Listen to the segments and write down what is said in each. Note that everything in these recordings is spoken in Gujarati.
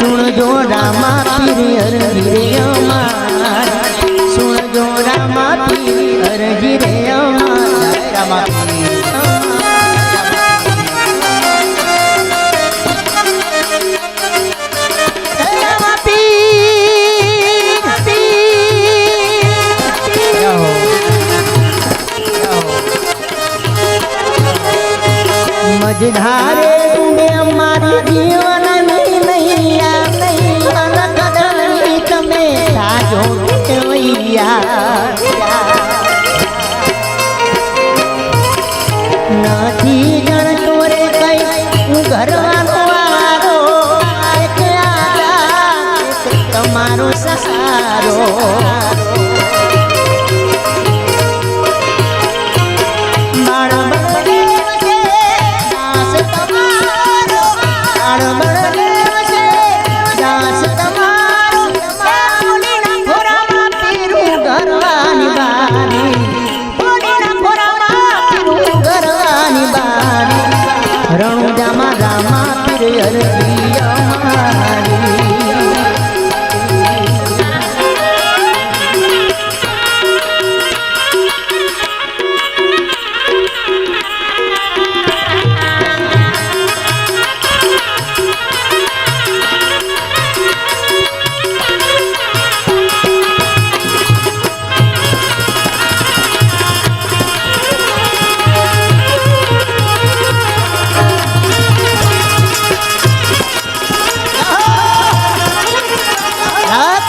સુણ જોડામાં પીરી અરજી રે અમાર. સુણ જોડામાં પીરી અરજી રે અમાર. મજધારે તું જીવન મારો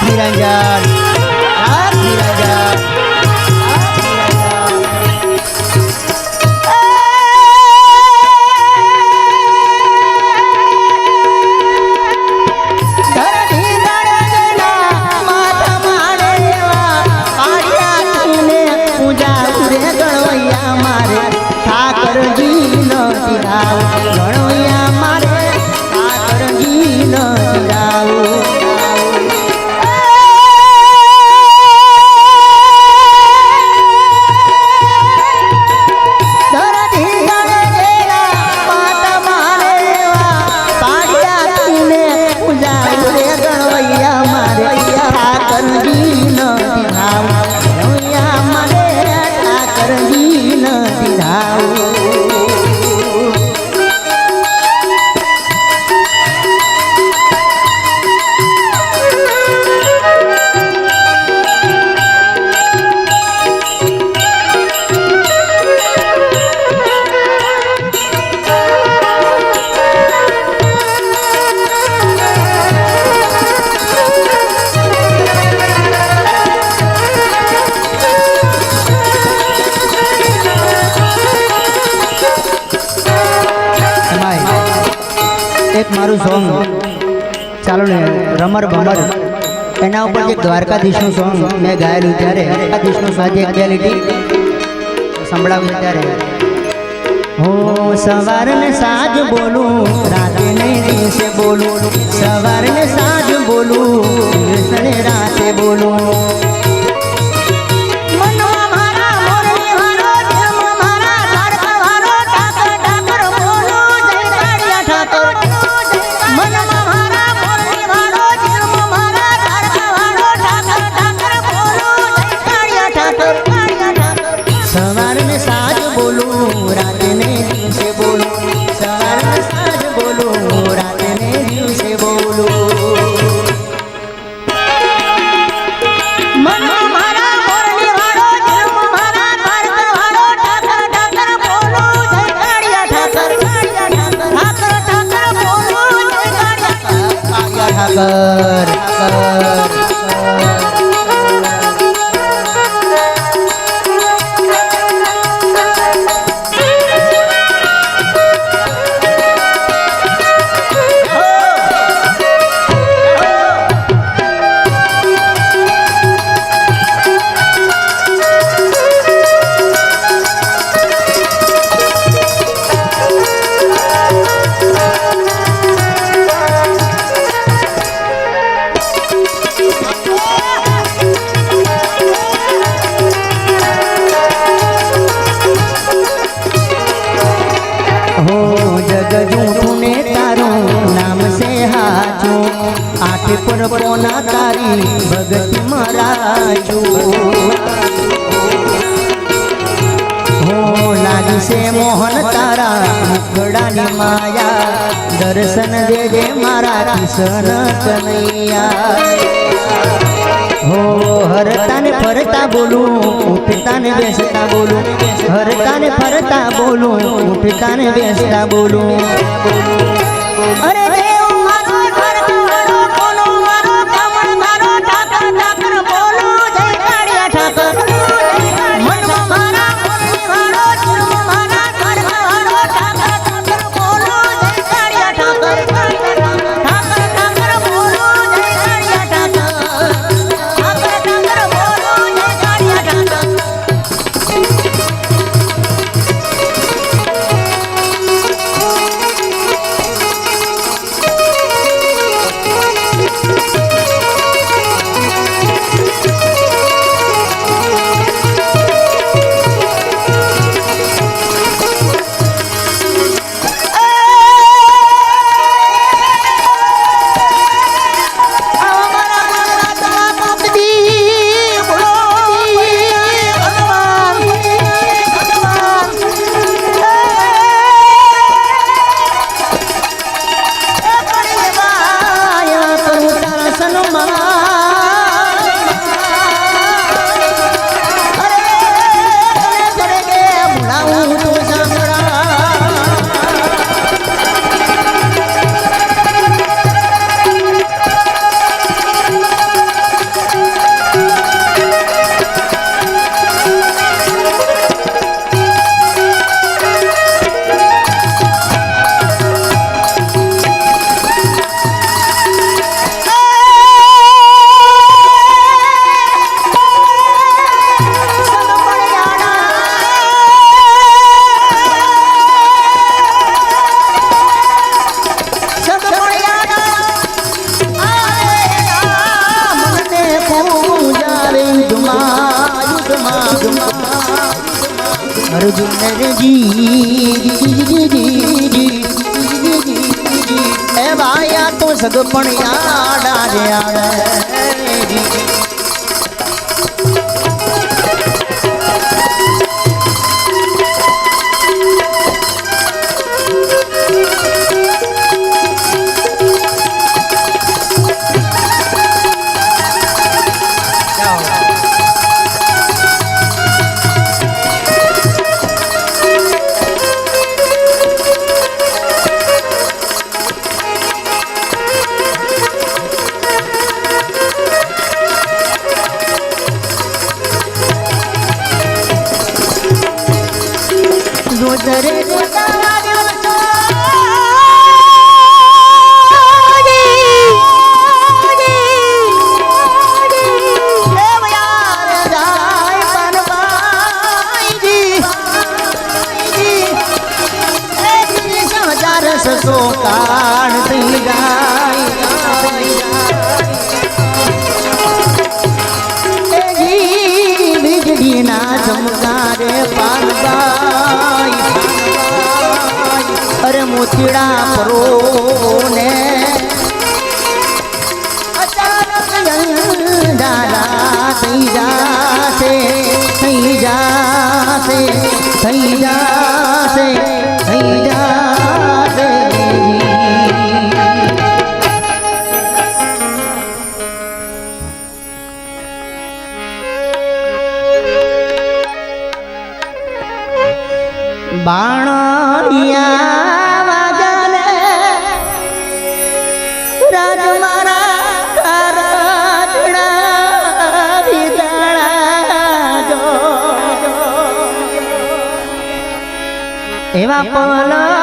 Miranjar એક મારું સોંગ ચાલો ને રમર ભમર. એના ઉપર જે દ્વારકાધીશનું સોંગ મેં ગાયેલું ત્યારે દ્વારકાધીશનું સાજે ક્યાલિટી સંભળાવ્યું ત્યારે. હું સવારને સાજ બોલું રાતે ને દિવસે બોલું. સવારને સાજ બોલું રાતે બોલું. તારી ભગત મારા જો મોહન તારા મુકડાની માયા. દર્શન દેજે મારા કિશન કનૈયા હો હરતા ને ફરતા બોલું ઉઠતા ને બેસતા બોલું. હરતા ને ફરતા બોલું ઉઠતા ને બેસતા બોલું. અરે અર્જુન એ ભાયા તો સગપણ યાડા રે અરે મોતીડા પરો ને અચાનક અંધારા થઈ જાશે થઈ જાશે થઈ જાશે পলা